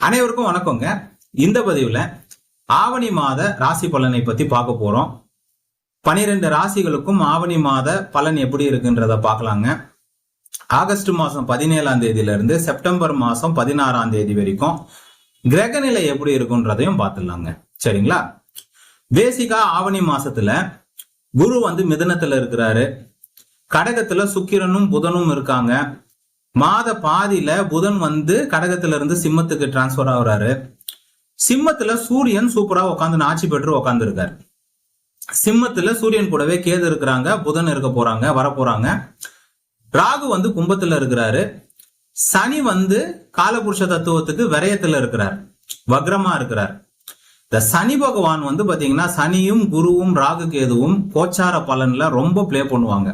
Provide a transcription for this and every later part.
அனைவருக்கும் வணக்கங்க. இந்த பதிவுல ஆவணி மாத ராசி பலனை பத்தி பார்க்க போறோம். பனிரெண்டு ராசிகளுக்கும் ஆவணி மாத பலன் எப்படி இருக்குன்றத பார்க்கலாங்க. ஆகஸ்ட் மாசம் பதினேழாம் தேதியில இருந்து செப்டம்பர் மாசம் பதினாறாம் தேதி வரைக்கும் கிரகநிலை எப்படி இருக்குன்றதையும் பார்த்துடலாங்க. சரிங்களா? பேசிக்கா ஆவணி மாசத்துல குரு வந்து மிதனத்துல இருக்கிறாரு. கடகத்துல சுக்கிரனும் புதனும் இருக்காங்க. மாத பாதியில புதன் வந்து கடகத்துல இருந்து சிம்மத்துக்கு டிரான்ஸ்பர் ஆகுறாரு. சிம்மத்துல சூரியன் சூப்பரா உட்காந்து ஆட்சி பெற்று உட்காந்துருக்காரு சிம்மத்துல சூரியன் கூடவே கேது இருக்கிறாங்க புதன் இருக்க போறாங்க வர போறாங்க ராகு வந்து கும்பத்துல இருக்கிறாரு. சனி வந்து காலபுருஷ தத்துவத்துக்கு விரயத்துல இருக்கிறார். வக்ரமா இருக்கிறார். இந்த சனி பகவான் வந்து பாத்தீங்கன்னா சனியும் குருவும் ராகு கேதுவும் கோச்சார பலன்ல ரொம்ப ப்ளே பண்ணுவாங்க.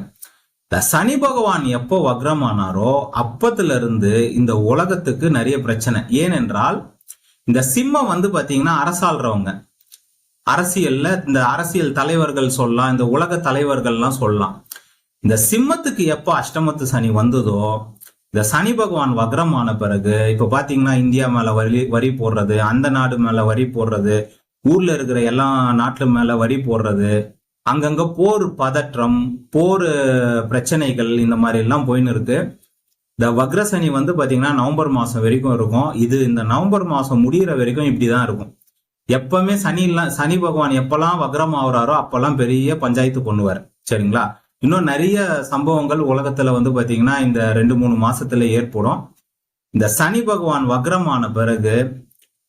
சனி பகவான் எப்போ வக்ரமானாரோ அப்பத்துல இருந்து இந்த உலகத்துக்கு நிறைய பிரச்சனை. ஏனென்றால் இந்த சிம்மம் வந்து பாத்தீங்கன்னா அரசாள்றவங்க. அரசியல்ல இந்த அரசியல் தலைவர்கள் சொல்லலாம் இந்த உலக தலைவர்கள்லாம் சொல்லலாம். இந்த சிம்மத்துக்கு எப்போ அஷ்டமத்து சனி வந்ததோ இந்த சனி பகவான் வக்ரமான பிறகு இப்ப பாத்தீங்கன்னா இந்தியா மேல வரி வரி போடுறது அந்த நாடு மேல வரி போடுறது ஊர்ல இருக்கிற எல்லா நாட்டு மேல வரி போடுறது அங்கங்க போர் பதற்றம் போர் பிரச்சனைகள் இந்த மாதிரி எல்லாம் போயின்னு இருக்கு. இந்த வக்ரசனி வந்து பாத்தீங்கன்னா நவம்பர் மாசம் வரைக்கும் இருக்கும். இது இந்த நவம்பர் மாசம் முடிகிற வரைக்கும் இப்படிதான் இருக்கும். எப்பவுமே சனிலாம் சனி பகவான் எப்பெல்லாம் வக்ரம் ஆகுறாரோ அப்பெல்லாம் பெரிய பஞ்சாயத்து பண்ணுவார் சரிங்களா? இன்னும் நிறைய சம்பவங்கள் உலகத்துல வந்து பாத்தீங்கன்னா இந்த ரெண்டு மூணு மாசத்துல ஏற்படும். இந்த சனி பகவான் வக்ரமான பிறகு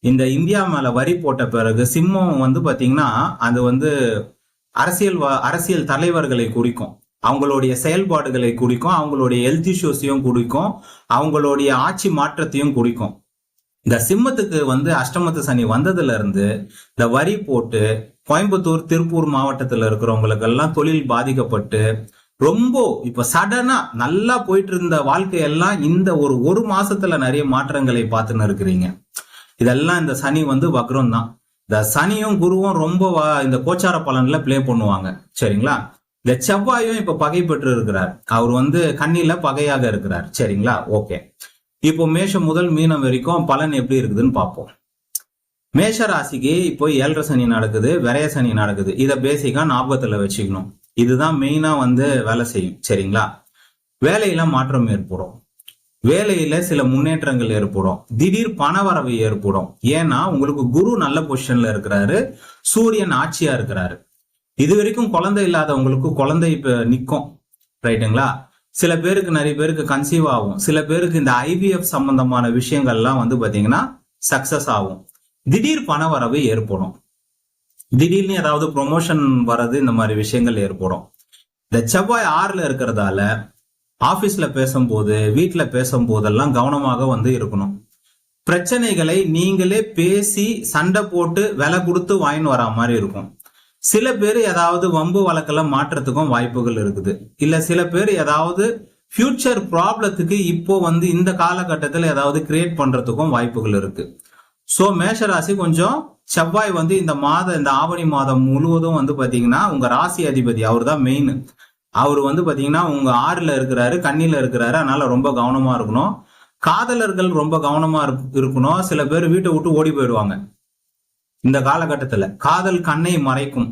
இந்த இந்தியா மேல வரி போட்ட பிறகு சிம்மம் வந்து பாத்தீங்கன்னா அது வந்து அரசியல் அரசியல் தலைவர்களை குறிக்கும். அவங்களுடைய செயல்பாடுகளை குறிக்கும். அவங்களுடைய ஹெல்த் இஷ்யூஸையும் குறிக்கும். அவங்களுடைய ஆட்சி மாற்றத்தையும் குறிக்கும். இந்த சிம்மத்துக்கு வந்து அஷ்டமத்து சனி வந்ததுல இருந்து இந்த வரி போட்டு கோயம்புத்தூர் திருப்பூர் மாவட்டத்துல இருக்கிறவங்களுக்கு எல்லாம் தொழில் பாதிக்கப்பட்டு ரொம்ப இப்ப சடனா நல்லா போயிட்டு இருந்த வாழ்க்கையெல்லாம் இந்த ஒரு ஒரு மாசத்துல நிறைய மாற்றங்களை பார்த்துன்னு இருக்கிறீங்க. இதெல்லாம் இந்த சனி வந்து வக்ரம் தான் இந்த சனியும் குருவும் ரொம்ப இந்த கோச்சார பலன்ல பிளே பண்ணுவாங்க. சரிங்களா? இந்த செவ்வாயும் இப்ப பகை பெற்று இருக்கிறார். அவர் வந்து கண்ணில பகையாக இருக்கிறார். சரிங்களா? ஓகே இப்போ மேஷம் முதல் மீனம் வரைக்கும் பலன் எப்படி இருக்குதுன்னு பார்ப்போம். மேஷ ராசிக்கு இப்போ ஏழரை சனி நடக்குது விரைய சனி நடக்குது. இதை பேசிக்கா ஞாபகத்துல வச்சுக்கணும். இதுதான் மெயினா வந்து வேலை செய்யும். சரிங்களா? வேலையில மாற்றம் ஏற்படும். வேலையில சில முன்னேற்றங்கள் ஏற்படும். திடீர் பணவரவு ஏற்படும். ஏன்னா உங்களுக்கு குரு நல்ல பொசிஷன்ல இருக்கிறாரு. சூரியன் ஆட்சியா இருக்கிறாரு. இது வரைக்கும் குழந்தை இல்லாதவங்களுக்கு குழந்தை இப்ப நிற்கும் ரைட்டுங்களா? சில பேருக்கு நிறைய பேருக்கு கன்சீவ் ஆகும். சில பேருக்கு இந்த ஐவிஎஃப் சம்பந்தமான விஷயங்கள்லாம் வந்து பாத்தீங்கன்னா சக்சஸ் ஆகும். திடீர் பணவரவு ஏற்படும். திடீர்னு ஏதாவது ப்ரொமோஷன் வர்றது இந்த மாதிரி விஷயங்கள் ஏற்படும். இந்த செவ்வாய் ஆறுல இருக்கிறதால ஆபீஸ்ல பேசும்போது வீட்டில் பேசும்போதெல்லாம் கவனமாக வந்து இருக்கணும். பிரச்சனைகளை நீங்களே பேசி சண்டை போட்டு விலை கொடுத்து வாங்கின்னு வரா மாதிரி இருக்கும். சில பேர் ஏதாவது வம்பு வழக்கெல்லாம் மாற்றத்துக்கும் வாய்ப்புகள் இருக்குது. இல்லை சில பேர் ஏதாவது ஃபியூச்சர் ப்ராப்ளத்துக்கு இப்போ வந்து இந்த காலகட்டத்தில் ஏதாவது கிரியேட் பண்ணுறதுக்கும் வாய்ப்புகள் இருக்கு. ஸோ மேஷராசி கொஞ்சம் செவ்வாய் வந்து இந்த மாதம் இந்த ஆவணி மாதம் முழுவதும் வந்து பார்த்தீங்கன்னா உங்கள் ராசி அதிபதி அவர் தான் மெயின் அவர் வந்து பார்த்தீங்கன்னா உங்க ஆறுல இருக்கிறாரு கண்ணில இருக்கிறாரு அதனால ரொம்ப கவனமா இருக்கணும். காதலர்கள் ரொம்ப கவனமா இருக்கணும். சில பேர் வீட்டை விட்டு ஓடி போயிடுவாங்க. இந்த காலகட்டத்துல காதல் கண்ணை மறைக்கும்.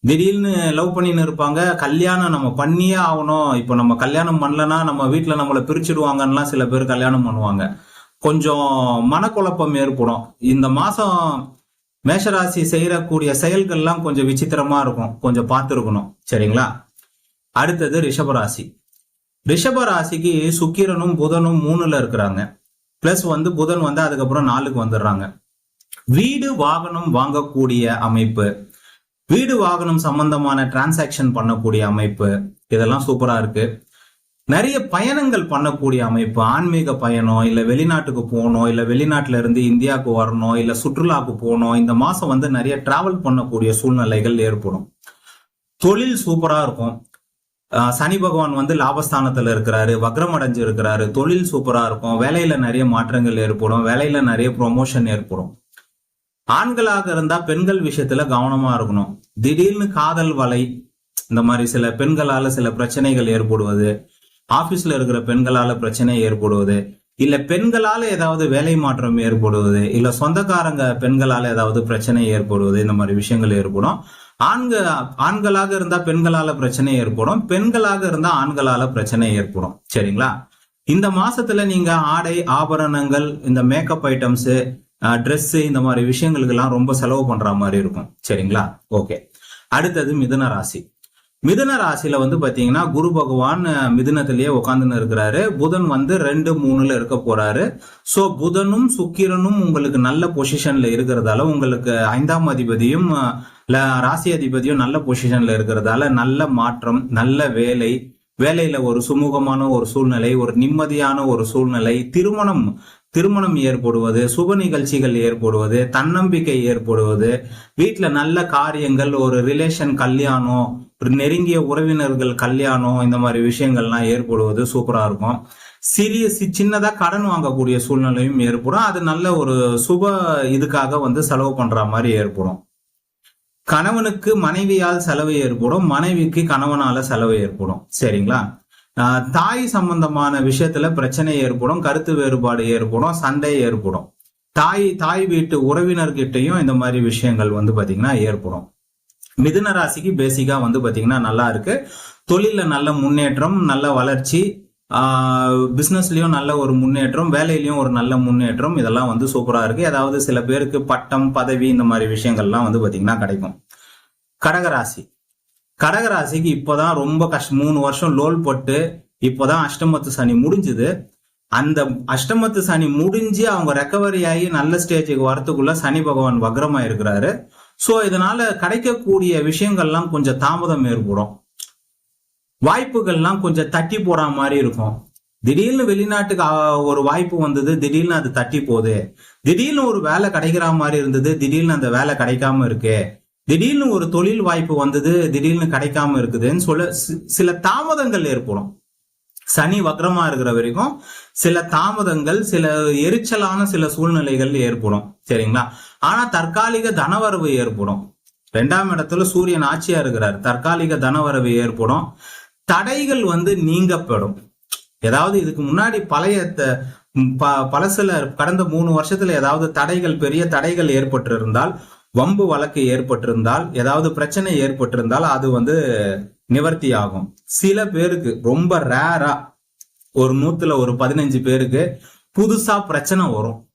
திடீர்னு லவ் பண்ணின்னு இருப்பாங்க. கல்யாணம் நம்ம பண்ணியே ஆகணும். இப்போ நம்ம கல்யாணம் பண்ணலன்னா நம்ம வீட்டுல நம்மளை பிரிச்சுடுவாங்கன்னா சில பேர் கல்யாணம் பண்ணுவாங்க. கொஞ்சம் மனக்குழப்பம் ஏற்படும். இந்த மாசம் மேஷராசி செய்யறக்கூடிய செயல்கள்லாம் கொஞ்சம் விசித்திரமா இருக்கும். கொஞ்சம் பார்த்துருக்கணும். சரிங்களா? அடுத்தது ரிஷபராசி. ரிஷபராசிக்கு சுக்கிரனும் புதனும் மூணுல இருக்கிறாங்க. பிளஸ் வந்து புதன் வந்து அதுக்கப்புறம் நாலுக்கு வந்துடுறாங்க. வீடு வாகனம் வாங்கக்கூடிய அமைப்பு. வீடு வாகனம் சம்பந்தமான டிரான்சாக்ஷன் பண்ணக்கூடிய அமைப்பு. இதெல்லாம் சூப்பரா இருக்கு. நிறைய பயணங்கள் பண்ணக்கூடிய அமைப்பு. ஆன்மீக பயணம் இல்லை வெளிநாட்டுக்கு போகணும் இல்லை வெளிநாட்டுல இருந்து இந்தியாவுக்கு வரணும் இல்லை சுற்றுலாவுக்கு போகணும். இந்த மாதம் வந்து நிறைய டிராவல் பண்ணக்கூடிய சூழ்நிலைகள் ஏற்படும். தொழில் சூப்பராக இருக்கும். சனி பகவான் வந்து லாபஸ்தானத்தில் இருக்கிறாரு வக்ரம் அடைஞ்சு இருக்கிறாரு தொழில் சூப்பராக இருக்கும். வேலையில நிறைய மாற்றங்கள் ஏற்படும். வேலையில நிறைய ப்ரொமோஷன் ஏற்படும். ஆண்களாக இருந்தா பெண்கள் விஷயத்துல கவனமா இருக்கணும். திடீர்னு காதல் வலை இந்த மாதிரி சில பெண்களால சில பிரச்சனைகள் ஏற்படுவது ஆபீஸ்ல இருக்கிற பெண்களால பிரச்சனை ஏற்படுவது இல்ல பெண்களால ஏதாவது வேலை மாற்றம் ஏற்படுவது இல்ல சொந்தக்காரங்க பெண்களால ஏதாவது பிரச்சனை ஏற்படுவது இந்த மாதிரி விஷயங்கள் ஏற்படும். ஆண்க ஆண்களாக இருந்தா பெண்களால பிரச்சனை ஏற்படும் பெண்களாக இருந்தா ஆண்களால பிரச்சனை ஏற்படும். சரிங்களா? இந்த மாசத்துல நீங்க ஆடை ஆபரணங்கள் இந்த மேக்கப் ஐட்டம்ஸ் Dress இந்த மாதிரி விஷயங்களுக்கு எல்லாம் ரொம்ப செலவு பண்ற மாதிரி இருக்கும். சரிங்களா? ஓகே. அடுத்தது மிதன ராசி. மிதுன ராசியில வந்து பாத்தீங்கன்னா குரு பகவான் மிதுனத்திலேயே உட்காந்துன்னு இருக்கிறாரு. புதன் வந்து ரெண்டு மூணுல இருக்க போறாரு. சோ புதனும் சுக்கிரனும் உங்களுக்கு நல்ல பொசிஷன்ல இருக்கிறதால உங்களுக்கு ஐந்தாம் அதிபதியும் ராசி அதிபதியும் நல்ல பொசிஷன்ல இருக்கிறதால நல்ல மாற்றம் நல்ல வேலை வேலையில ஒரு சுமூகமான ஒரு சூழ்நிலை ஒரு நிம்மதியான ஒரு சூழ்நிலை திருமணம் திருமணம் ஏற்படுவது சுப நிகழ்ச்சிகள் ஏற்படுவது தன்னம்பிக்கை ஏற்படுவது வீட்டில் நல்ல காரியங்கள் ஒரு ரிலேஷன் கல்யாணம் நெருங்கிய உறவினர்கள் கல்யாணம் இந்த மாதிரி விஷயங்கள்லாம் ஏற்படுவது சூப்பராக இருக்கும். சிறிய சி- கடன் வாங்கக்கூடிய சூழ்நிலையும் ஏற்படும். அது நல்ல ஒரு சுப இதுக்காக வந்து செலவு பண்ணுற மாதிரி ஏற்படும். கணவனுக்கு மனைவியால் செலவு ஏற்படும். மனைவிக்கு கணவனால செலவு ஏற்படும். சரிங்களா? தாய் சம்பந்தமான விஷயத்துல பிரச்சனை ஏற்படும். கருத்து வேறுபாடு ஏற்படும். சண்டை ஏற்படும். தாய் தாய் வீட்டு உறவினர்கிட்டயும் இந்த மாதிரி விஷயங்கள் வந்து பாத்தீங்கன்னா ஏற்படும். மிதுன ராசிக்கு பேசிக்கா வந்து பாத்தீங்கன்னா நல்லா இருக்கு. தொழில நல்ல முன்னேற்றம் நல்ல வளர்ச்சி பிசினஸ்லயும் நல்ல ஒரு முன்னேற்றம் வேலையிலயும் ஒரு நல்ல முன்னேற்றம் இதெல்லாம் வந்து சூப்பரா இருக்கு. அதாவது சில பேருக்கு பட்டம் பதவி இந்த மாதிரி விஷயங்கள்லாம் வந்து பாத்தீங்கன்னா கிடைக்கும். கடகராசி. கடகராசிக்கு இப்போதான் ரொம்ப கஷ்ட மூணு வருஷம் லோல் போட்டு இப்போதான் அஷ்டமத்து சனி முடிஞ்சுது. அந்த அஷ்டமத்து சனி முடிஞ்சு அவங்க ரெக்கவரி ஆகி நல்ல ஸ்டேஜுக்கு வரத்துக்குள்ள சனி பகவான் வக்ரமா இருக்கிறாரு. சோ இதனால கிடைக்கக்கூடிய விஷயங்கள்லாம் கொஞ்சம் தாமதம் ஏற்படும். வாய்ப்புகள்லாம் கொஞ்சம் தட்டி போற மாதிரி இருக்கும். திடீர்னு வெளிநாட்டுக்கு ஒரு வாய்ப்பு வந்தது திடீர்னு அது தட்டி போகுது. திடீர்னு ஒரு வேலை கிடைக்கிற மாதிரி இருந்தது திடீர்னு அந்த வேலை கிடைக்காம இருக்கு. திடீர்னு ஒரு தொழில் வாய்ப்பு வந்தது திடீர்னு கிடைக்காம இருக்குதுன்னு சொல்ல சில தாமதங்கள் ஏற்படும். சனி வக்ரமா இருக்கிற வரைக்கும் சில தாமதங்கள் சில எரிச்சலான சில சூழ்நிலைகள் ஏற்படும். சரிங்களா? ஆனா தற்காலிக தனவரவு ஏற்படும். ரெண்டாம் இடத்துல சூரியன் ஆட்சியா இருக்கிறார். தற்காலிக தனவரவு ஏற்படும். தடைகள் வந்து நீங்கப்படும். ஏதாவது இதுக்கு முன்னாடி பழைய த- பழசுல கடந்த மூணு வருஷத்துல ஏதாவது தடைகள் பெரிய தடைகள் ஏற்பட்டிருந்தால் வம்பு வழக்கு ஏற்பட்டிருந்தால் ஏதாவது பிரச்சனை ஏற்பட்டிருந்தால் அது வந்து நிவர்த்தி ஆகும். சில பேருக்கு ரொம்ப ரேரா ஒரு நூத்துல ஒரு பதினஞ்சு பேருக்கு புதுசா பிரச்சனை வரும்.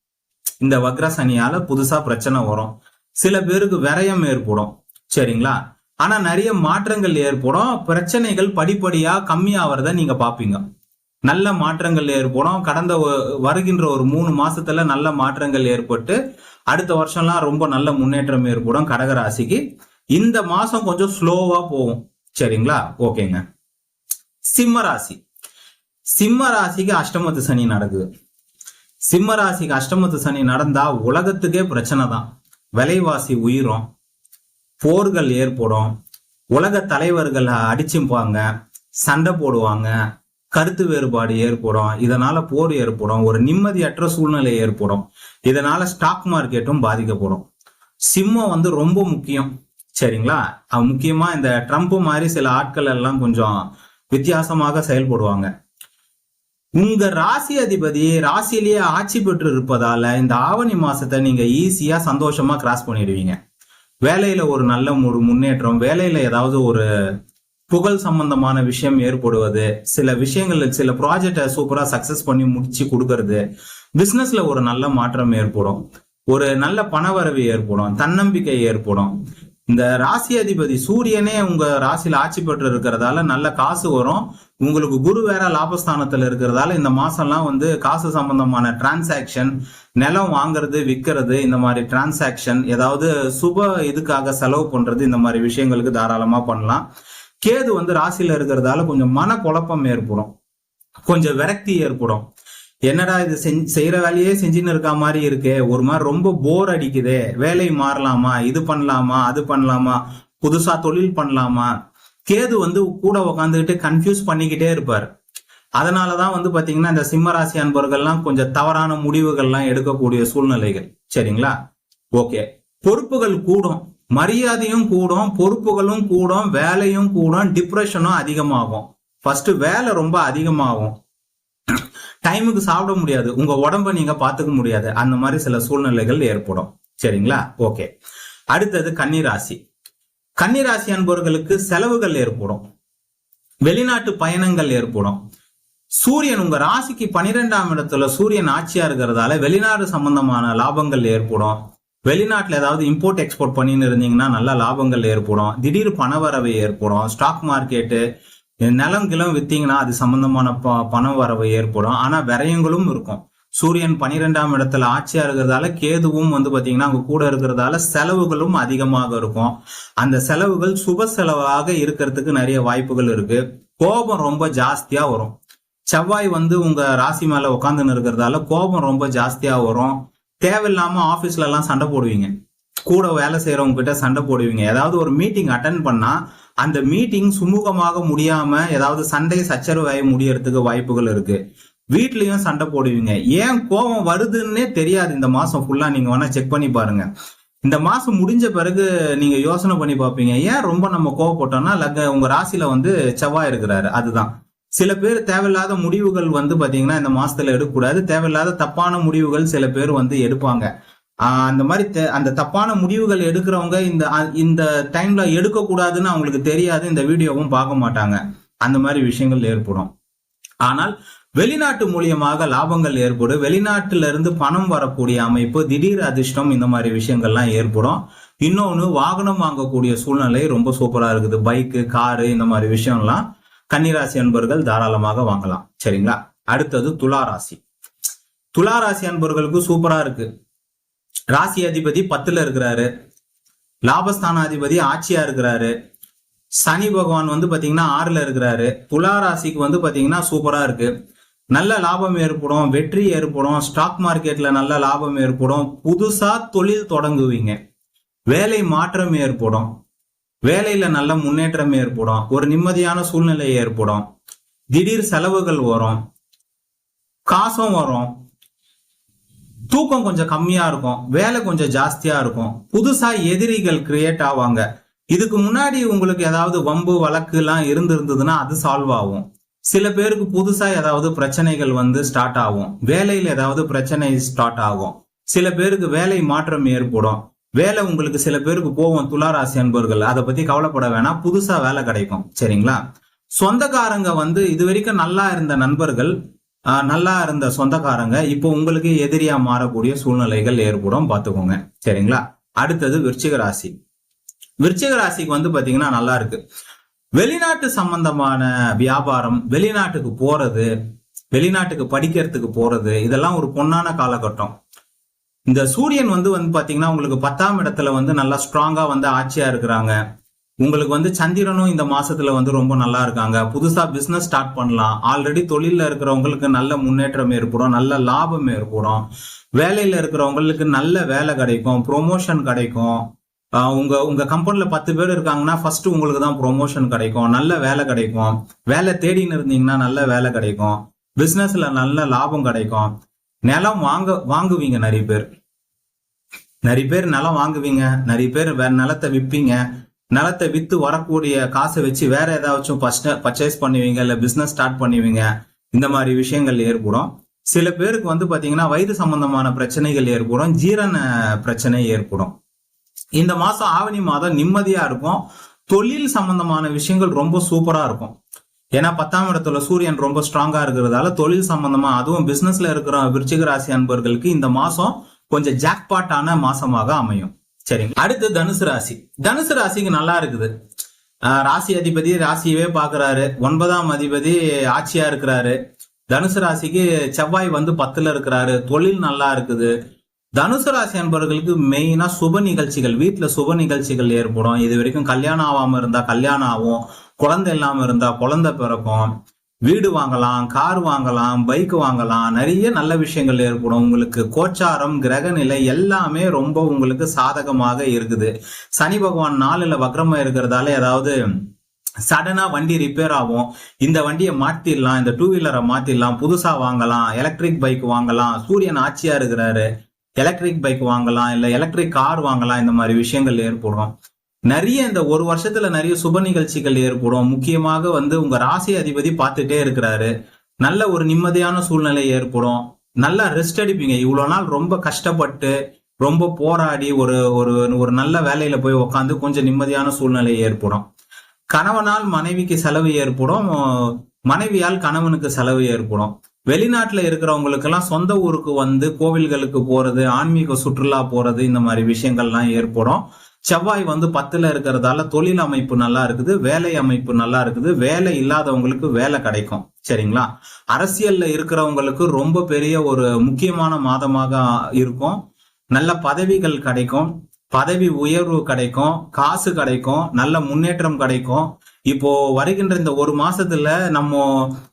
இந்த வக்ர சனியால புதுசா பிரச்சனை வரும். சில பேருக்கு விரயம் ஏற்படும். சரிங்களா? ஆனா நிறைய மாற்றங்கள் ஏற்படும். பிரச்சனைகள் படிப்படியா கம்மியாவறத நீங்க பாப்பீங்க. நல்ல மாற்றங்கள் ஏற்படும். கடந்த வருகின்ற ஒரு மூணு மாசத்துல நல்ல மாற்றங்கள் ஏற்பட்டு அடுத்த வருஷம்லாம் ரொம்ப நல்ல முன்னேற்றம் ஏற்படும் கடகராசிக்கு. இந்த மாசம் கொஞ்சம் ஸ்லோவா போகும். சரிங்களா? ஓகேங்க. சிம்ம ராசி. சிம்ம ராசிக்கு அஷ்டமத்து சனி நடக்குது. சிம்ம ராசிக்கு அஷ்டமத்து சனி நடந்தா உலகத்துக்கே பிரச்சனை தான் விலைவாசி உயிரும் போர்கள் ஏற்படும் உலக தலைவர்கள் அடிச்சுப்பாங்க சண்டை போடுவாங்க கருத்து வேறுபாடு ஏற்படும் இதனால போர் ஏற்படும் ஒரு நிம்மதியற்ற சூழ்நிலை ஏற்படும் இதனால ஸ்டாக் மார்க்கெட்டும் பாதிக்கப்படும். சிம்மம் வந்து ரொம்ப முக்கியம் சரிங்களா? முக்கியமா இந்த ட்ரம்ப் மாதிரி சில ஆட்கள் எல்லாம் கொஞ்சம் வித்தியாசமாக செயல்படுவாங்க. உங்க ராசி அதிபதி ராசியிலேயே ஆட்சி பெற்று இருப்பதால இந்த ஆவணி மாசத்தை நீங்க ஈஸியா சந்தோஷமா கிராஸ் பண்ணிடுவீங்க. வேலையில ஒரு நல்ல ஒரு முன்னேற்றம் வேலையில ஏதாவது ஒரு புகழ் சம்பந்தமான விஷயம் ஏற்படுவது சில விஷயங்கள் சில ப்ராஜெக்டை சூப்பரா சக்சஸ் பண்ணி முடிச்சு கொடுக்கறது பிசினஸ்ல ஒரு நல்ல மாற்றம் ஏற்படும். ஒரு நல்ல பணவரவு ஏற்படும் தன்னம்பிக்கை ஏற்படும். இந்த ராசி அதிபதி சூரியனே உங்க ராசியில ஆட்சி பெற்று இருக்கிறதால நல்ல காசு வரும். உங்களுக்கு குரு வேற லாபஸ்தானத்துல இருக்கிறதால இந்த மாசம்லாம் வந்து காசு சம்பந்தமான டிரான்சாக்ஷன் நிலம் வாங்குறது விற்கிறது இந்த மாதிரி டிரான்சாக்ஷன் ஏதாவது சுப இதுக்காக செலவு பண்றது இந்த மாதிரி விஷயங்களுக்கு தாராளமா பண்ணலாம். கேது வந்து ராசியில இருக்கிறதால கொஞ்சம் மன குழப்பம் ஏற்படும். கொஞ்சம் விரக்தி ஏற்படும். என்னடா இது செஞ்- செய்யற வேலையே செஞ்சுன்னு இருக்க மாதிரி இருக்கே. ஒரு மாதிரி ரொம்ப போர் அடிக்குதே. வேலை மாறலாமா? இது பண்ணலாமா? அது பண்ணலாமா? புதுசா தொழில் பண்ணலாமா? கேது வந்து கூட உக்காந்துக்கிட்டு கன்ஃபியூஸ் பண்ணிக்கிட்டே இருப்பார். அதனாலதான் வந்து பாத்தீங்கன்னா இந்த சிம்மராசி அன்பர்கள்லாம் கொஞ்சம் தவறான முடிவுகள்லாம் எடுக்கக்கூடிய சூழ்நிலைகள். சரிங்களா? ஓகே பொறுப்புகள் கூடும். மரியாதையும் கூடும் பொறுப்புகளும் கூடும் வேலையும் கூடும் டிப்ரெஷனும் அதிகமாகும். ஃபர்ஸ்ட் வேலை ரொம்ப அதிகமாகும். டைமுக்கு சாப்பிட முடியாது. உங்க உடம்ப நீங்க பாத்துக்க முடியாது. அந்த மாதிரி சில சூழ்நிலைகள் ஏற்படும். சரிங்களா? ஓகே அடுத்தது கன்னிராசி. கன்னிராசி அன்பர்களுக்கு செலவுகள் ஏற்படும். வெளிநாட்டு பயணங்கள் ஏற்படும். சூரியன் உங்க ராசிக்கு பனிரெண்டாம் இடத்துல சூரியன் ஆட்சியா இருக்கிறதால வெளிநாடு சம்பந்தமான லாபங்கள் ஏற்படும். வெளிநாட்டில் ஏதாவது இம்போர்ட் எக்ஸ்போர்ட் பண்ணின்னு இருந்தீங்கன்னா நல்ல லாபங்கள் ஏற்படும். திடீர் பணவரவு ஏற்படும். ஸ்டாக் மார்க்கெட்டு நிலம் கிளம் வித்தீங்கன்னா அது சம்பந்தமான ப பண வரவு ஏற்படும். ஆனால் விரயங்களும் இருக்கும். சூரியன் பனிரெண்டாம் இடத்துல ஆட்சியா இருக்கிறதால கேதுவும் வந்து பாத்தீங்கன்னா அங்க கூட இருக்கிறதால செலவுகளும் அதிகமாக இருக்கும். அந்த செலவுகள் சுப செலவாக இருக்கிறதுக்கு நிறைய வாய்ப்புகள் இருக்கு. கோபம் ரொம்ப ஜாஸ்தியா வரும். செவ்வாய் வந்து உங்க ராசி மேல உட்காந்துன்னு இருக்கிறதால கோபம் ரொம்ப ஜாஸ்தியா வரும். தேவையில்லாம ஆபீஸ்ல எல்லாம் சண்டை போடுவீங்க. கூட வேலை செய்யறவங்க கிட்ட சண்டை போடுவீங்க. ஏதாவது ஒரு மீட்டிங் அட்டன் பண்ணா அந்த மீட்டிங் சுமூகமாக முடியாம ஏதாவது சண்டை சச்சரவாய் முடியறதுக்கு வாய்ப்புகள் இருக்கு. வீட்லயும் சண்டை போடுவீங்க. ஏன் கோபம் வருதுன்னே தெரியாது இந்த மாசம் ஃபுல்லா நீங்க வேணா செக் பண்ணி பாருங்க. இந்த மாசம் முடிஞ்ச பிறகு நீங்க யோசனை பண்ணி பார்ப்பீங்க. ஏன் ரொம்ப நம்ம கோவப்பட்டோம்னா லக்க உங்க ராசியில வந்து செவ்வாய் இருக்கிறாரு. அதுதான். சில பேர் தேவையில்லாத முடிவுகள் வந்து பாத்தீங்கன்னா இந்த மாசத்துல எடுக்கக்கூடாது. தேவையில்லாத தப்பான முடிவுகள் சில பேர் வந்து எடுப்பாங்க. ஆஹ் அந்த மாதிரி அந்த தப்பான முடிவுகள் எடுக்கிறவங்க இந்த இந்த டைம்ல எடுக்க கூடாதுன்னு அவங்களுக்கு தெரியாது. இந்த வீடியோவும் பார்க்க மாட்டாங்க. அந்த மாதிரி விஷயங்கள் ஏற்படும். ஆனால் வெளிநாட்டு மூலியமாக லாபங்கள் ஏற்படும். வெளிநாட்டுல இருந்து பணம் வரக்கூடிய அமைப்பு திடீர் அதிர்ஷ்டம் இந்த மாதிரி விஷயங்கள்லாம் ஏற்படும். இன்னொன்னு வாகனம் வாங்கக்கூடிய சூழ்நிலை ரொம்ப சூப்பரா இருக்குது. பைக்கு காரு இந்த மாதிரி விஷயம்லாம் கன்னிராசி அன்பர்கள் தாராளமாக வாங்கலாம். சரிங்களா? அடுத்தது துலா ராசி. துலா ராசி அன்பர்களுக்கு சூப்பரா இருக்கு. ராசி அதிபதி பத்துல இருக்கிறாரு. லாபஸ்தானாதிபதி ஆட்சியா இருக்கிறாரு. சனி பகவான் வந்து பாத்தீங்கன்னா ஆறுல இருக்கிறாரு. துலா ராசிக்கு வந்து பாத்தீங்கன்னா சூப்பரா இருக்கு. நல்ல லாபம் ஏற்படும் வெற்றி ஏற்படும் ஸ்டாக் மார்க்கெட்ல நல்ல லாபம் ஏற்படும். புதுசா தொழில் தொடங்குவீங்க. வேலை மாற்றம் ஏற்படும். வேலையில நல்ல முன்னேற்றம் ஏற்படும். ஒரு நிம்மதியான சூழ்நிலை ஏற்படும். திடீர் செலவுகள் வரும். காசும் வரும். தூக்கம் கொஞ்சம் கம்மியா இருக்கும். வேலை கொஞ்சம் ஜாஸ்தியா இருக்கும். புதுசா எதிரிகள் கிரியேட் ஆவாங்க. இதுக்கு முன்னாடி உங்களுக்கு ஏதாவது வம்பு வழக்கு எல்லாம் இருந்திருந்ததுன்னா அது சால்வ் ஆகும். சில பேருக்கு புதுசா ஏதாவது பிரச்சனைகள் வந்து ஸ்டார்ட் ஆகும். வேலையில ஏதாவது பிரச்சனை ஸ்டார்ட் ஆகும். சில பேருக்கு வேலை மாற்றம் ஏற்படும். வேலை உங்களுக்கு சில பேருக்கு போகும் துளாராசி அன்பர்கள் அதை பத்தி கவலைப்பட வேணாம். புதுசா வேலை கிடைக்கும். சரிங்களா? சொந்தக்காரங்க வந்து இது வரைக்கும் நல்லா இருந்த நண்பர்கள் ஆஹ், நல்லா இருந்த சொந்தக்காரங்க இப்போ உங்களுக்கு எதிரியா மாறக்கூடிய சூழ்நிலைகள் ஏற்படும். பார்த்துக்கோங்க. சரிங்களா? அடுத்தது விருச்சிக ராசி. விருச்சிக ராசிக்கு வந்து பாத்தீங்கன்னா நல்லா இருக்கு. வெளிநாட்டு சம்பந்தமான வியாபாரம் வெளிநாட்டுக்கு போறது வெளிநாட்டுக்கு படிக்கிறதுக்கு போறது இதெல்லாம் ஒரு பொன்னான காலகட்டம். இந்த சூரியன் வந்து வந்து பாத்தீங்கன்னா உங்களுக்கு பத்தாம் இடத்துல வந்து நல்லா ஸ்ட்ராங்கா வந்து ஆட்சியா இருக்கிறாங்க. உங்களுக்கு வந்து சந்திரனும் இந்த மாசத்துல வந்து ரொம்ப நல்லா இருக்காங்க. புதுசா பிசினஸ் ஸ்டார்ட் பண்ணலாம். ஆல்ரெடி தொழில இருக்கிறவங்களுக்கு நல்ல முன்னேற்றம் ஏற்படும் நல்ல லாபம் ஏற்படும். வேலையில இருக்கிறவங்களுக்கு நல்ல வேலை கிடைக்கும் ப்ரொமோஷன் கிடைக்கும். உங்க உங்க கம்பெனில பத்து பேர் இருக்காங்கன்னா ஃபர்ஸ்ட் உங்களுக்கு தான் ப்ரொமோஷன் கிடைக்கும். நல்ல வேலை கிடைக்கும். வேலை தேடின்னு இருந்தீங்கன்னா நல்ல வேலை கிடைக்கும். பிசினஸ்ல நல்ல லாபம் கிடைக்கும். நிலம் வாங்க வாங்குவீங்க நிறைய பேர். நிறைய பேர் நிலம் வாங்குவீங்க. நிறைய பேர் வேற நிலத்தை விற்பீங்க நிலத்தை வித்து வரக்கூடிய காசை வச்சு வேற ஏதாச்சும் பர்ச்சேஸ் பண்ணுவீங்க இல்ல பிசினஸ் ஸ்டார்ட் பண்ணுவீங்க. இந்த மாதிரி விஷயங்கள் ஏற்படும். சில பேருக்கு வந்து பாத்தீங்கன்னா வயிறு சம்பந்தமான பிரச்சனைகள் ஏற்படும். ஜீரண பிரச்சனை ஏற்படும். இந்த மாசம் ஆவணி மாதம் நிம்மதியா இருக்கும். தொழில் சம்பந்தமான விஷயங்கள் ரொம்ப சூப்பரா இருக்கும். ஏன்னா பத்தாம் இடத்துல சூரியன் ரொம்ப ஸ்ட்ராங்கா இருக்கிறதால தொழில் சம்பந்தமா அதுவும் பிசினஸ்ல இருக்கிற விருச்சிக ராசி அன்பர்களுக்கு இந்த மாசம் கொஞ்சம் ஜாக்பாட்டான மாசமாக அமையும். சரிங்க. அடுத்து தனுசு ராசி. தனுசு ராசிக்கு நல்லா இருக்குது. ராசி அதிபதி ராசியவே பாக்குறாரு. ஒன்பதாம் அதிபதி ஆட்சியா இருக்கிறாரு. தனுசு ராசிக்கு செவ்வாய் வந்து பத்துல இருக்கிறாரு. தொழில் நல்லா இருக்குது. தனுசு ராசி அன்பர்களுக்கு மெயினா சுப நிகழ்ச்சிகள் வீட்டுல சுப நிகழ்ச்சிகள் ஏற்படும். இது வரைக்கும் கல்யாணம் ஆகாம இருந்தா கல்யாணம் ஆகும். குழந்தை இல்லாம இருந்தா குழந்தை பிறக்கும். வீடு வாங்கலாம் கார் வாங்கலாம் பைக் வாங்கலாம். நிறைய நல்ல விஷயங்கள் ஏற்படும். உங்களுக்கு கோச்சாரம் கிரக நிலை எல்லாமே ரொம்ப உங்களுக்கு சாதகமாக இருக்குது. சனி பகவான் நாளில் வக்ரமா இருக்கிறதால ஏதாவது சடனா வண்டி ரிப்பேர் ஆகும். இந்த வண்டியை மாத்திடலாம் இந்த டூ வீலரை மாத்திடலாம். புதுசா வாங்கலாம் எலக்ட்ரிக் பைக் வாங்கலாம். சூரியன் ஆட்சியா இருக்கிறாரு. எலக்ட்ரிக் பைக் வாங்கலாம் இல்லை எலக்ட்ரிக் கார் வாங்கலாம் இந்த மாதிரி விஷயங்கள் ஏற்படும். நிறைய இந்த ஒரு வருஷத்துல நிறைய சுப நிகழ்ச்சிகள் ஏற்படும். முக்கியமாக வந்து உங்க ராசி அதிபதி பார்த்துட்டே இருக்கிறாரு. நல்ல ஒரு நிம்மதியான சூழ்நிலை ஏற்படும். நல்லா ரெஸ்ட் எடுப்பீங்க இவ்வளவு நாள் ரொம்ப கஷ்டப்பட்டு ரொம்ப போராடி ஒரு ஒரு ஒரு நல்ல வேலையில போய் உக்காந்து கொஞ்சம் நிம்மதியான சூழ்நிலை ஏற்படும். கணவனால் மனைவிக்கு செலவு ஏற்படும். மனைவியால் கணவனுக்கு செலவு ஏற்படும். வெளிநாட்டில் இருக்கிறவங்களுக்கெல்லாம் சொந்த ஊருக்கு வந்து கோவில்களுக்கு போறது ஆன்மீக சுற்றுலா போறது இந்த மாதிரி விஷயங்கள்லாம் ஏற்படும். செவ்வாய் வந்து பத்துல இருக்கிறதால தொழில் அமைப்பு நல்லா இருக்குது வேலை அமைப்பு நல்லா இருக்குது வேலை இல்லாதவங்களுக்கு வேலை கிடைக்கும் சரிங்களா? அரசியல்ல இருக்கிறவங்களுக்கு ரொம்ப பெரிய ஒரு முக்கியமான மாதமாக இருக்கும். நல்ல பதவிகள் கிடைக்கும் பதவி உயர்வு கிடைக்கும் காசு கிடைக்கும் நல்ல முன்னேற்றம் கிடைக்கும். இப்போ வருகின்ற இந்த ஒரு மாசத்துல நம்ம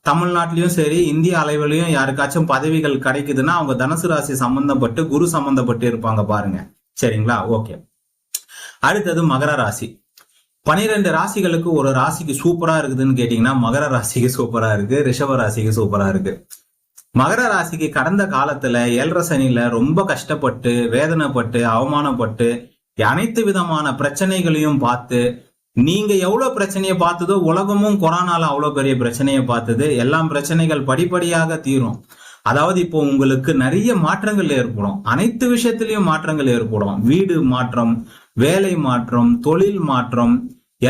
தமிழ்நாட்டிலயும் சரி இந்திய அளவிலையும் யாருக்காச்சும் பதவிகள் கிடைக்குதுன்னா அவங்க தனுசு ராசி சம்பந்தப்பட்டு குரு சம்பந்தப்பட்டு இருப்பாங்க பாருங்க. சரிங்களா? ஓகே. அடுத்தது மகர ராசி. பனிரெண்டு ராசிகளுக்கு ஒரு ராசிக்கு சூப்பரா இருக்குதுன்னு கேட்டீங்கன்னா மகர ராசிக்கு சூப்பரா இருக்கு ரிஷப ராசிக்கு சூப்பரா இருக்கு. மகர ராசிக்கு கடந்த காலத்துல ஏழரை சனியில ரொம்ப கஷ்டப்பட்டு வேதனைப்பட்டு அவமானப்பட்டு அனைத்து விதமான பிரச்சனைகளையும் பார்த்து நீங்க எவ்வளவு பிரச்சனையை பார்த்ததோ உலகமும் கொரோனால அவ்வளவு பெரிய பிரச்சனையை பார்த்தது. எல்லாம் பிரச்சனைகள் படிப்படியாக தீரும். அதாவது இப்போ உங்களுக்கு நிறைய மாற்றங்கள் ஏற்படும். அனைத்து விஷயத்திலையும் மாற்றங்கள் ஏற்படும். வீடு மாற்றம் வேலை மாற்றம் தொழில் மாற்றம்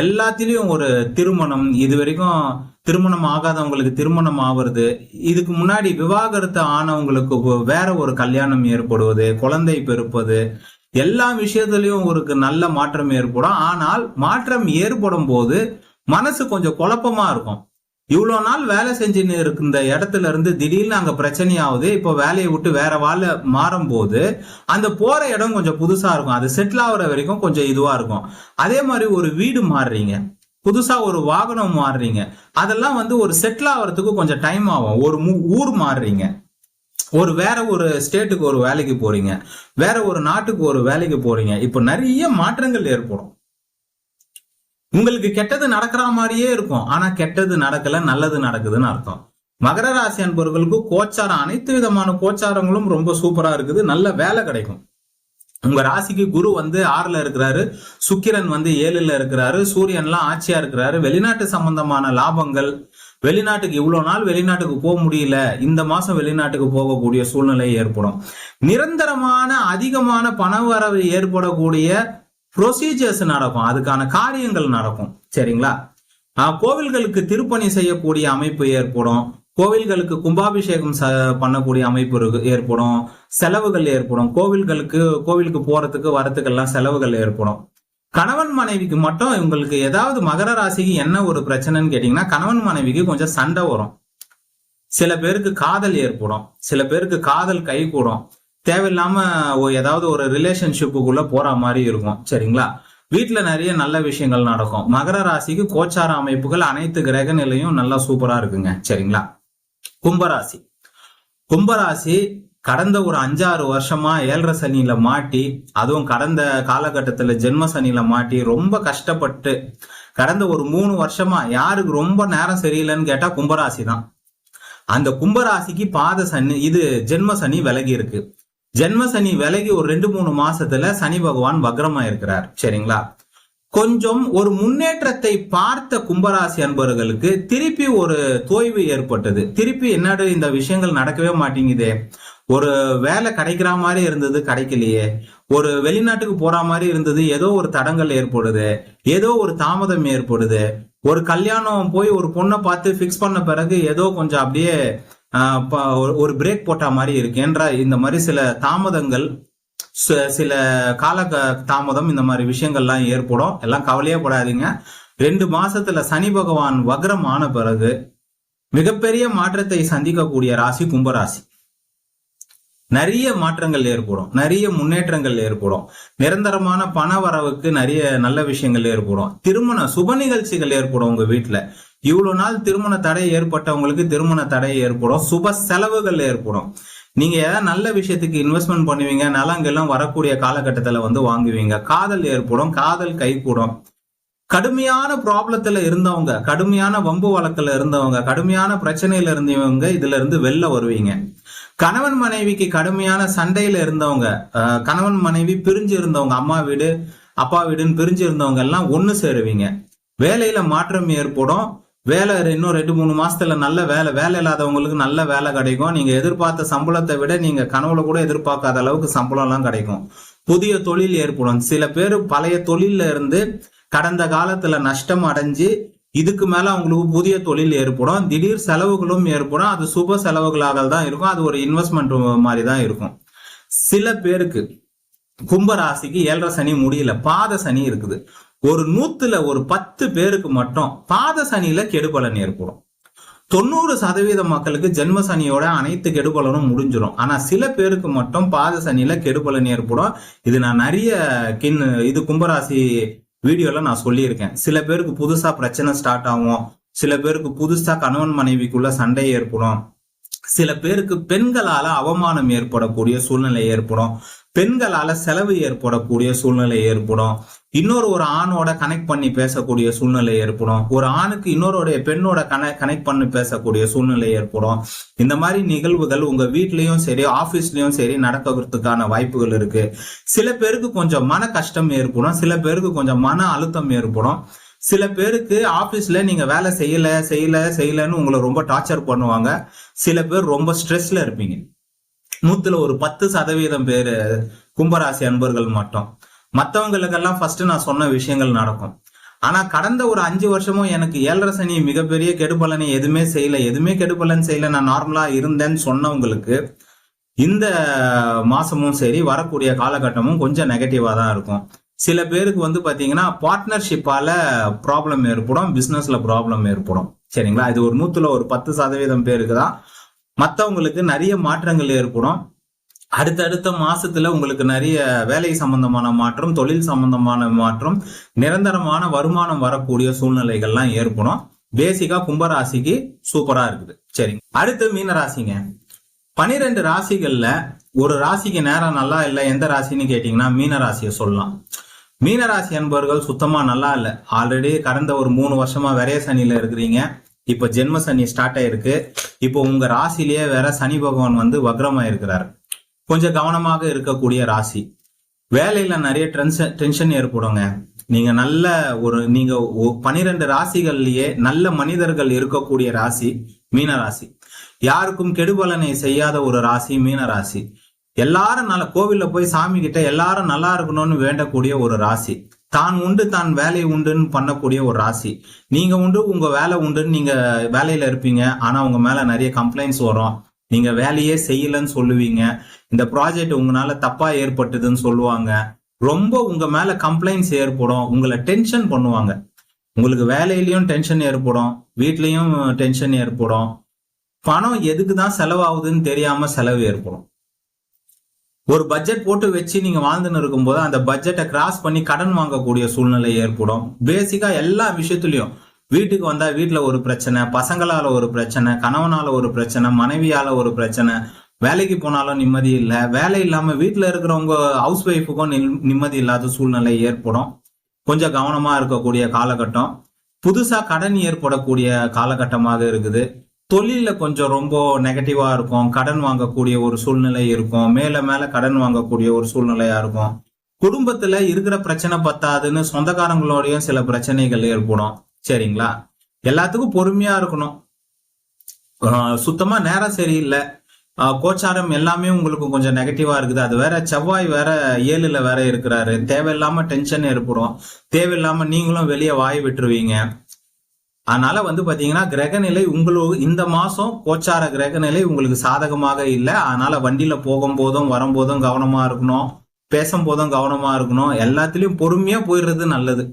எல்லாத்திலையும் ஒரு திருமணம். இது வரைக்கும் திருமணம் ஆகாதவங்களுக்கு திருமணம் ஆவறது. இதுக்கு முன்னாடி விவாகரத்து ஆனவங்களுக்கு வேற ஒரு கல்யாணம் ஏற்படுவது குழந்தை பெருப்பது எல்லா விஷயத்துலையும் ஒரு நல்ல மாற்றம் ஏற்படும். ஆனால் மாற்றம் ஏற்படும் போது மனசு கொஞ்சம் குழப்பமா இருக்கும். இவ்வளோ நாள் வேலை செஞ்சுன்னு இருந்த இடத்துல இருந்து திடீர்னு அங்க பிரச்சனையாவது இப்போ வேலையை விட்டு வேற வேலை மாறும்போது அந்த போகிற இடம் கொஞ்சம் புதுசாக இருக்கும். அது செட்டில் ஆகுற வரைக்கும் கொஞ்சம் இதுவாக இருக்கும். அதே மாதிரி ஒரு வீடு மாறுறீங்க. புதுசாக ஒரு வாகனம் மாறுறீங்க. அதெல்லாம் வந்து ஒரு செட்டில் ஆகிறதுக்கு கொஞ்சம் டைம் ஆகும். ஒரு ஊர் மாறுறீங்க. ஒரு வேற ஒரு ஸ்டேட்டுக்கு ஒரு வேலைக்கு போறீங்க. வேற ஒரு நாட்டுக்கு ஒரு வேலைக்கு போறீங்க. இப்போ நிறைய மாற்றங்கள் ஏற்படும். உங்களுக்கு கெட்டது நடக்கிற மாதிரியே இருக்கும். ஆனா கெட்டது நடக்கல நல்லது நடக்குதுன்னு அர்த்தம். மகர ராசி அன்பர்களுக்கு கோச்சாரம் அனைத்து விதமான கோச்சாரங்களும் ரொம்ப சூப்பரா இருக்குது. நல்ல வேலை கிடைக்கும். உங்க ராசிக்கு குரு வந்து ஆறுல இருக்கிறாரு. சுக்கிரன் வந்து ஏழுல இருக்கிறாரு. சூரியன்லாம் ஆட்சியா இருக்கிறாரு. வெளிநாட்டு சம்பந்தமான லாபங்கள் வெளிநாட்டுக்கு இவ்வளவு நாள் வெளிநாட்டுக்கு போக முடியல. இந்த மாசம் வெளிநாட்டுக்கு போகக்கூடிய சூழ்நிலை ஏற்படும். நிரந்தரமான அதிகமான பணவரவு ஏற்படக்கூடிய ப்ரொசீஜர்ஸ் நடக்கும். அதுக்கான காரியங்கள் நடக்கும். சரிங்களா? கோவில்களுக்கு திருப்பணி செய்யக்கூடிய அமைப்பு ஏற்படும். கோவில்களுக்கு கும்பாபிஷேகம் பண்ணக்கூடிய அமைப்பு ஏற்படும். செலவுகள் ஏற்படும். கோவில்களுக்கு கோவிலுக்கு போறதுக்கு வரத்துக்கெல்லாம் செலவுகள் ஏற்படும். கணவன் மனைவிக்கு மட்டும் இவங்களுக்கு ஏதாவது மகர ராசிக்கு என்ன ஒரு பிரச்சனைன்னு கேட்டீங்கன்னா கணவன் மனைவிக்கு கொஞ்சம் சண்டை வரும். சில பேருக்கு காதல் ஏற்படும். சில பேருக்கு காதல் கை கூடும் தேவையில்லாம ஏதாவது ஒரு ரிலேஷன்ஷிப்புக்குள்ள போற மாதிரி இருக்கும். சரிங்களா? வீட்டுல நிறைய நல்ல விஷயங்கள் நடக்கும். மகர ராசிக்கு கோச்சார அமைப்புகள் அனைத்து கிரக நிலையும் நல்லா சூப்பரா இருக்குங்க. சரிங்களா? கும்பராசி. கும்பராசி கடந்த ஒரு அஞ்சாறு வருஷமா ஏழரை சனியில மாட்டி அதுவும் கடந்த காலகட்டத்துல ஜென்ம சனியில மாட்டி ரொம்ப கஷ்டப்பட்டு கடந்த ஒரு மூணு வருஷமா யாருக்கு ரொம்ப நேரம் சரியில்லைன்னு கேட்டா கும்பராசி தான். அந்த கும்பராசிக்கு பாத சனி இது ஜென்ம சனி விலகி இருக்கு. ஜென்ம சனி விலகி ஒரு ரெண்டு மூணு மாசத்துல சனி பகவான் வக்ரமா இருக்கிறார் சரிங்களா? கொஞ்சம் ஒரு முன்னேற்றத்தை பார்த்த கும்பராசி அன்பர்களுக்கு திருப்பி ஒரு தோய்வு ஏற்பட்டது. திருப்பி என்னடு இந்த விஷயங்கள் நடக்கவே மாட்டேங்குதே. ஒரு வேலை கிடைக்கிற மாதிரி இருந்தது கிடைக்கலையே. ஒரு வெளிநாட்டுக்கு போற மாதிரி இருந்தது ஏதோ ஒரு தடங்கள் ஏற்படுது ஏதோ ஒரு தாமதம் ஏற்படுது. ஒரு கல்யாணம் போய் ஒரு பொண்ணை பார்த்து ஃபிக்ஸ் பண்ண பிறகு ஏதோ கொஞ்சம் அப்படியே ஒரு பிரேக் போட்ட மாதிரி இருக்கு. என்ற இந்த மாதிரி சில தாமதங்கள் சில கால தாமதம் இந்த மாதிரி விஷயங்கள்லாம் ஏற்படும். எல்லாம் கவலையே படாதீங்க. ரெண்டு மாசத்துல சனி பகவான் வக்ரம் ஆன பிறகு மிகப்பெரிய மாற்றத்தை சந்திக்கக்கூடிய ராசி கும்பராசி. நிறைய மாற்றங்கள் ஏற்படும். நிறைய முன்னேற்றங்கள் ஏற்படும். நிரந்தரமான பண வரவுக்கு நிறைய நல்ல விஷயங்கள் ஏற்படும். திருமண சுப நிகழ்ச்சிகள் ஏற்படும் உங்க வீட்டுல இவ்வளவு நாள் திருமண தடை ஏற்பட்டவங்களுக்கு திருமண தடை ஏற்படும். சுப செலவுகள் ஏற்படும். நீங்க ஏதாவது நல்ல விஷயத்துக்கு இன்வெஸ்ட்மெண்ட் பண்ணுவீங்க நலங்கெல்லாம் வரக்கூடிய காலகட்டத்துல வந்து வாங்குவீங்க. காதல் ஏற்படும் காதல் கைகூடும். கடுமையான ப்ராப்ளத்துல இருந்தவங்க கடுமையான வம்பு வழக்குல இருந்தவங்க கடுமையான பிரச்சனையில இருந்தவங்க இதுல இருந்து வெளில வருவீங்க. கணவன் மனைவிக்கு கடுமையான சண்டையில இருந்தவங்க கணவன் மனைவி பிரிஞ்சு இருந்தவங்க அம்மா வீடு அப்பா வீடுன்னு பிரிஞ்சு இருந்தவங்க எல்லாம் ஒன்று சேருவீங்க. வேலையில மாற்றம் ஏற்படும். வேலை இன்னும் ரெண்டு மூணு மாசத்துல நல்ல வேலை வேலை இல்லாதவங்களுக்கு நல்ல வேலை கிடைக்கும். நீங்க எதிர்பார்த்த சம்பளத்தை விட நீங்க கனவுல கூட எதிர்பார்க்காத அளவுக்கு சம்பளம் எல்லாம் கிடைக்கும். புதிய தொழில் ஏற்படும். சில பேர் பழைய தொழில்ல இருந்து கடந்த காலத்துல நஷ்டம் அடைஞ்சு இதுக்கு மேல அவங்களுக்கு புதிய தொழில் ஏற்படும். திடீர் செலவுகளும் ஏற்படும். அது சுப செலவுகளாக தான் இருக்கும். அது ஒரு இன்வெஸ்ட்மெண்ட் மாதிரி தான் இருக்கும். சில பேருக்கு கும்பராசிக்கு ஏழரை சனி முடியல. பாத சனி இருக்குது. ஒரு நூத்துல ஒரு பத்து பேருக்கு மட்டும் பாத சனியில கெடுபலன் ஏற்படும். தொண்ணூறு சதவீத மக்களுக்கு ஜென்ம சனியோட அனைத்து கெடுபலனும் முடிஞ்சிடும் ஆனா சில பேருக்கு மட்டும் பாத சனியில கெடுபலன் ஏற்படும். இது நான் நிறைய கின் இது கும்பராசி வீடியோல நான் சொல்லியிருக்கேன். சில பேருக்கு புதுசா பிரச்சனை ஸ்டார்ட் ஆகும். சில பேருக்கு புதுசா கணவன் மனைவிக்குள்ள சண்டை ஏற்படும். சில பேருக்கு பெண்களால அவமானம் ஏற்படக்கூடிய சூழ்நிலை ஏற்படும். பெண்களால செலவு ஏற்படக்கூடிய சூழ்நிலை ஏற்படும். இன்னொரு ஒரு ஆணோட கனெக்ட் பண்ணி பேசக்கூடிய சூழ்நிலை ஏற்படும். ஒரு ஆணுக்கு இன்னொருடைய பெண்ணோட கன கனெக்ட் பண்ணி பேசக்கூடிய சூழ்நிலை ஏற்படும். இந்த மாதிரி நிகழ்வுகள் உங்க வீட்லயும் சரி ஆபீஸ்லயும் சரி நடக்கிறதுக்கான வாய்ப்புகள் இருக்கு. சில பேருக்கு கொஞ்சம் மன கஷ்டம் ஏற்படும். சில பேருக்கு கொஞ்சம் மன அழுத்தம் ஏற்படும். சில பேருக்கு ஆபீஸ்ல நீங்க வேலை செய்யல செய்யல செய்யலன்னு உங்களை ரொம்ப டார்ச்சர் பண்ணுவாங்க. சில பேர் ரொம்ப ஸ்ட்ரெஸ்ல இருப்பீங்க. நூத்துல ஒரு பத்து சதவீதம் பேர் கும்பராசி அன்பர்கள் மட்டும். மற்றவங்களுக்கெல்லாம் ஃபர்ஸ்ட் நான் சொன்ன விஷயங்கள் நடக்கும். ஆனா கடந்த ஒரு அஞ்சு வருஷமும் எனக்கு ஏழரை சனி மிகப்பெரிய கெடுபலனை எதுவுமே செய்யல. எதுவுமே கெடுபலன் செய்யல. நான் நார்மலா இருந்தேன்னு சொன்னவங்களுக்கு இந்த மாசமும் சரி வரக்கூடிய காலகட்டமும் கொஞ்சம் நெகட்டிவா தான் இருக்கும். சில பேருக்கு வந்து பாத்தீங்கன்னா பார்ட்னர்ஷிப்பால ப்ராப்ளம் ஏற்படும் பிசினஸ்ல ப்ராப்ளம் ஏற்படும். சரிங்களா? இது ஒரு நூத்துல ஒரு பத்து சதவீதம் பேருக்கு தான். மற்றவங்களுக்கு நிறைய மாற்றங்கள் ஏற்படும். அடுத்தடுத்த மாசத்துல உங்களுக்கு நிறைய வேலை சம்பந்தமான மாற்றம் தொழில் சம்பந்தமான மாற்றம் நிரந்தரமான வருமானம் வரக்கூடிய சூழ்நிலைகள்லாம் ஏற்படும். பேசிக்கா கும்பராசிக்கு சூப்பரா இருக்குது. சரிங்க. அடுத்து மீன ராசிங்க. பனிரெண்டு ராசிகள்ல ஒரு ராசிக்கு நேரம் நல்லா இல்லை எந்த ராசின்னு கேட்டீங்கன்னா மீன ராசியை சொல்லலாம். மீனராசி அன்பர்கள் சுத்தமா நல்லா இல்லை. ஆல்ரெடி கடந்த ஒரு மூணு வருஷமா விரைய சனியில இருக்கிறீங்க. இப்ப ஜென்ம சனி ஸ்டார்ட் ஆயிருக்கு. இப்போ உங்க ராசிலேயே வேற சனி பகவான் வந்து வக்ரமா இருக்கிறார். கொஞ்சம் கவனமாக இருக்கக்கூடிய ராசி. வேலையில நிறைய டென்ஷன் டென்ஷன் ஏற்படுங்க. நீங்க நல்ல ஒரு நீங்க பனிரெண்டு ராசிகள்லயே நல்ல மனிதர்கள் இருக்கக்கூடிய ராசி மீன ராசி. யாருக்கும் கெடுபலனை செய்யாத ஒரு ராசி மீன ராசி. எல்லாரும் நல்ல கோவில்ல போய் சாமி கிட்ட எல்லாரும் நல்லா இருக்கணும்னு வேண்டக்கூடிய ஒரு ராசி. தான் உண்டு தான் வேலை உண்டுன்னு பண்ணக்கூடிய ஒரு ராசி. நீங்க உண்டு உங்க வேலை உண்டுன்னு நீங்க வேலையில இருப்பீங்க. ஆனா உங்க மேல நிறைய கம்ப்ளைண்ட்ஸ் வரும். நீங்க வேலையே செய்யலன்னு சொல்லுவீங்க. இந்த ப்ராஜெக்ட் உங்களால தப்பா ஏற்பட்டதுன்னு சொல்லுவாங்க. ரொம்ப உங்க மேல கம்ப்ளைண்ட்ஸ் ஏற்படும். உங்களை டென்ஷன் பண்ணுவாங்க. உங்களுக்கு வேலையிலயும் டென்ஷன் ஏற்படும். வீட்லயும் டென்ஷன் ஏற்படும். பணம் எதுக்கு தான் செலவாகுதுன்னு தெரியாம செலவு ஏற்படும். ஒரு பட்ஜெட் போட்டு வச்சு நீங்க வாழ்ந்துன்னு இருக்கும்போது அந்த பட்ஜெட்டை கிராஸ் பண்ணி கடன் வாங்கக்கூடிய சூழ்நிலை ஏற்படும். பேசிக்கா எல்லா விஷயத்துலயும் வீட்டுக்கு வந்தா வீட்டுல ஒரு பிரச்சனை பசங்களால ஒரு பிரச்சனை கணவனால ஒரு பிரச்சனை மனைவியால ஒரு பிரச்சனை வேலைக்கு போனாலும் நிம்மதி இல்லை வேலை இல்லாம வீட்டுல இருக்கிறவங்க ஹவுஸ் ஒய்ஃபுக்கும் நிம்மதி இல்லாத சூழ்நிலை ஏற்படும். கொஞ்சம் கவனமா இருக்கக்கூடிய காலகட்டம். புதுசா கடன் ஏற்படக்கூடிய காலகட்டமாக இருக்குது. தொழில கொஞ்சம் ரொம்ப நெகட்டிவா இருக்கும். கடன் வாங்கக்கூடிய ஒரு சூழ்நிலை இருக்கும். மேல மேல கடன் வாங்கக்கூடிய ஒரு சூழ்நிலையா இருக்கும். குடும்பத்துல இருக்கிற பிரச்சனை பத்தாதுன்னு சொந்தக்காரங்களோடயும் சில பிரச்சனைகள் ஏற்படும். சரிங்களா? எல்லாத்துக்கும் பொறுமையா இருக்கணும். சுத்தமா நேரம் சரியில்லை. கோச்சாரம் எல்லாமே உங்களுக்கு கொஞ்சம் நெகட்டிவா இருக்குது. அது வேற செவ்வாய் வேற ஏழுல வேற இருக்கிறாரு. தேவையில்லாம டென்ஷன் ஏற்படும். தேவையில்லாம நீங்களும் வெளியே வாய் விட்டுருவீங்க. அதனால வந்து பாத்தீங்கன்னா கிரகநிலை உங்களுக்கு இந்த மாசம் கோச்சார கிரகநிலை உங்களுக்கு சாதகமாக இல்லை. அதனால வண்டியில போகும் போதும் வரும்போதும் கவனமா இருக்கணும். பேசும் போதும் கவனமா இருக்கணும். எல்லாத்துலயும் பொறுமையா போயிடுறது நல்லது.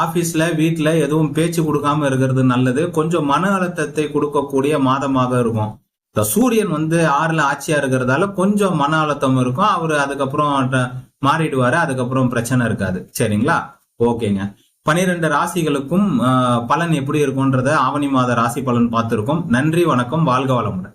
ஆபீஸ்ல வீட்டுல எதுவும் பேச்சு கொடுக்காம இருக்கிறது நல்லது. கொஞ்சம் மன அழுத்தத்தை கொடுக்கக்கூடிய மாதமாக இருக்கும். இந்த சூரியன் வந்து ஆறுல ஆட்சியா இருக்கிறதால கொஞ்சம் மன அழுத்தம் இருக்கும். அவரு அதுக்கப்புறம் மாறிடுவாரு. அதுக்கப்புறம் பிரச்சனை இருக்காது. சரிங்களா? ஓகேங்க. பனிரெண்டு ராசிகளுக்கும் பலன் எப்படி இருக்கும்ன்றத ஆவணி மாத ராசி பலன் பார்த்திருக்கோம். நன்றி வணக்கம் வாழ்க வளமுடன்.